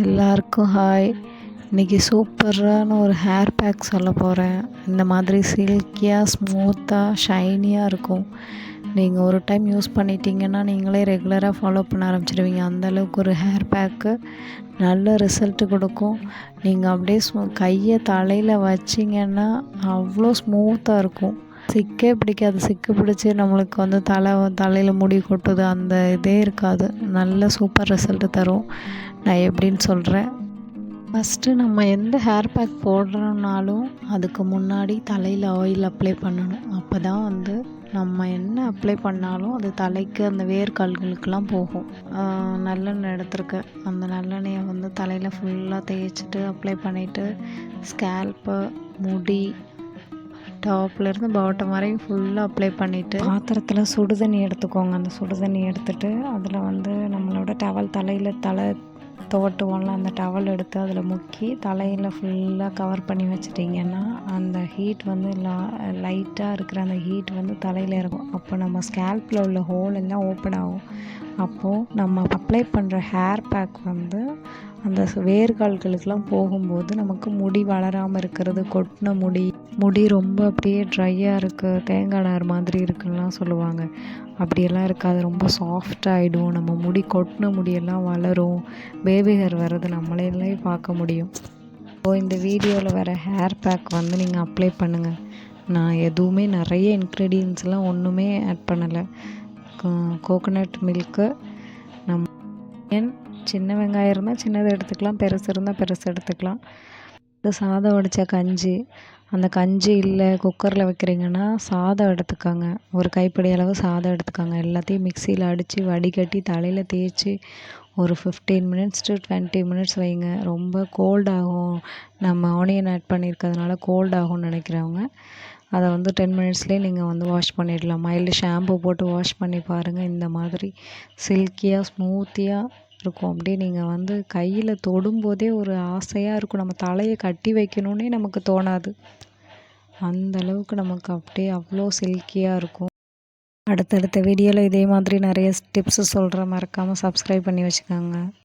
எல்லாருக்கும் ஹாய் இன்றைக்கி சூப்பரான ஒரு ஹேர் பேக் சொல்ல போகிறேன் இந்த மாதிரி சில்கியாக ஸ்மூத்தாக ஷைனியாக இருக்கும். நீங்கள் ஒரு டைம் யூஸ் பண்ணிட்டீங்கன்னா நீங்களே ரெகுலராக ஃபாலோ பண்ண ஆரம்பிச்சிடுவீங்க அந்தளவுக்கு ஒரு ஹேர் பேக்கு நல்ல ரிசல்ட்டு கொடுக்கும். நீங்கள் அப்படியே ஸ்மூ கையை தலையில் வச்சிங்கன்னா அவ்வளோ ஸ்மூத்தாக இருக்கும். சிக்கே பிடிக்காது. சிக்கு பிடிச்சி நம்மளுக்கு வந்து தலை தலையில் முடி கொட்டுது அந்த இதே இருக்காது. நல்ல சூப்பர் ரிசல்ட்டு தரும். நான் எப்படின்னு சொல்கிறேன் ஃபஸ்ட்டு நம்ம எந்த ஹேர் பேக் போடுறோம்னாலும் அதுக்கு முன்னாடி தலையில் ஆயில் அப்ளை பண்ணணும். அப்போ தான் வந்து நம்ம என்ன அப்ளை பண்ணாலும் அது தலைக்கு அந்த வேர்க்கால்களுக்கெல்லாம் போகும். நல்லெண்ணெய் எடுத்திருக்கேன். அந்த நல்லெண்ணெயை வந்து தலையில் ஃபுல்லாக தேய்ச்சிட்டு அப்ளை பண்ணிவிட்டு ஸ்கேல்ப்பு முடி டாப்லேருந்து பாட்டம் வரையும் ஃபுல்லாக அப்ளை பண்ணிவிட்டு பாத்திரத்தில் சுடுதண்ணி எடுத்துக்கோங்க. அந்த சுடுதண்ணி எடுத்துகிட்டு அதில் வந்து நம்மளோட டவல் தலையில் தலை துவட்டுவோம்ல அந்த டவல் எடுத்து அதில் முக்கி தலையில் ஃபுல்லாக கவர் பண்ணி வச்சிட்டிங்கன்னா அந்த ஹீட் வந்து லா லைட்டாக இருக்கிற அந்த ஹீட் வந்து தலையில் இருக்கும் அப்போ நம்ம ஸ்கேல்பில் உள்ள ஹோல் எல்லாம் ஓப்பன் ஆகும். அப்போது நம்ம அப்ளை பண்ணுற ஹேர் பேக் வந்து அந்த வேர்கால்களுக்கெல்லாம் போகும்போது நமக்கு முடி வளராமல் இருக்கிறது கொட்டின முடி முடி ரொம்ப அப்படியே ட்ரையாக இருக்குது தேங்காய் நார் மாதிரி இருக்குன்னெலாம் சொல்லுவாங்க. அப்படியெல்லாம் இருக்காது ரொம்ப சாஃப்டாகிடும் நம்ம முடி கொட்டின முடியெல்லாம் வளரும். பேபி ஹேர் வர்றது நம்மளே பார்க்க முடியும். இப்போது இந்த வீடியோவில் வர ஹேர் பேக் வந்து நீங்கள் அப்ளை பண்ணுங்கள் நான் எதுவுமே நிறைய இன்க்ரீடியன்ஸ்லாம் ஒன்றுமே ஆட் பண்ணலை. கோகோனட் மில்க்கு நம் சின்ன வெங்காயம் இருந்தால் சின்னது எடுத்துக்கலாம் பெருசு இருந்தால் பெருசு எடுத்துக்கலாம். இந்த சாதம் வடித்த கஞ்சி. அந்த கஞ்சி இல்லை குக்கரில் வைக்கிறீங்கன்னா சாதம் எடுத்துக்கோங்க. ஒரு கைப்பிடி அளவு சாதம் எடுத்துக்கோங்க. எல்லாத்தையும் மிக்சியில் அடித்து வடிகட்டி தலையில் தேய்ச்சி ஒரு fifteen minutes to twenty minutes வைங்க. ரொம்ப கோல்ட் ஆகும். நம்ம ஆனியன் ஆட் பண்ணியிருக்கிறதுனால கோல்ட் ஆகும்னு நினைக்கிறவங்க அதை வந்து டென் மினிட்ஸ்லேயே நீங்கள் வந்து வாஷ் பண்ணிடலாம். மைல்டு ஷாம்பு போட்டு வாஷ் பண்ணி பாருங்கள் இந்த மாதிரி சில்கியாக ஸ்மூத்தியாக இருக்கும் அப்படியே நீங்கள் வந்து கையில் தொடும்போதே ஒரு ஆசையாக இருக்கும். நம்ம தலையை கட்டி வைக்கணுன்னே நமக்கு தோணாது. அந்த அளவுக்கு நமக்கு அப்படியே அவ்வளோ சில்கியாக இருக்கும். அடுத்தடுத்த வீடியோவில் இதே மாதிரி நிறைய டிப்ஸு சொல்கிறேன் மறக்காமல் சப்ஸ்கிரைப் பண்ணி வச்சுக்கோங்க.